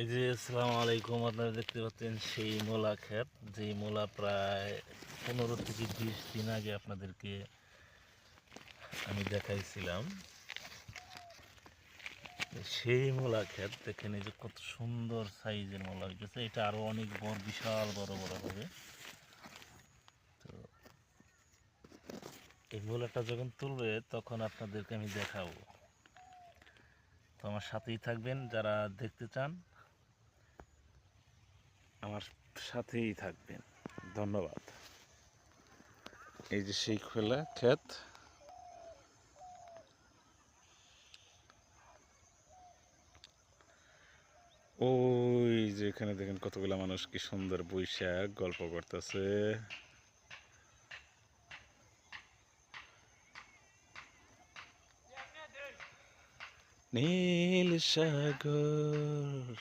এই যে, আসসালামু আলাইকুম। আপনারা দেখতে পাচ্ছেন সেই মোলা ক্ষেত, যেই মোলা প্রায় পনেরো থেকে বিশ দিন আগে আপনাদেরকে আমি দেখাইছিলাম। সেই মোলা ক্ষেত, দেখেন এই যে কত সুন্দর সাইজের মোলা হইতেছে। এটা আরও অনেক বড়, বিশাল বড় বড় হবে। তো এই মোলাটা যখন তুলবে, তখন আপনাদেরকে আমি দেখাবো। তো আমার সাথেই থাকবেন, যারা দেখতে চান আমার সাথেই থাকবেন। ধন্যবাদ। এই যে সেই খোলা ক্ষেত। ওই যে এখানে দেখেন কতগুলা মানুষ কি সুন্দর বৈশাখ, গল্প করতেছে। নীল সাগর।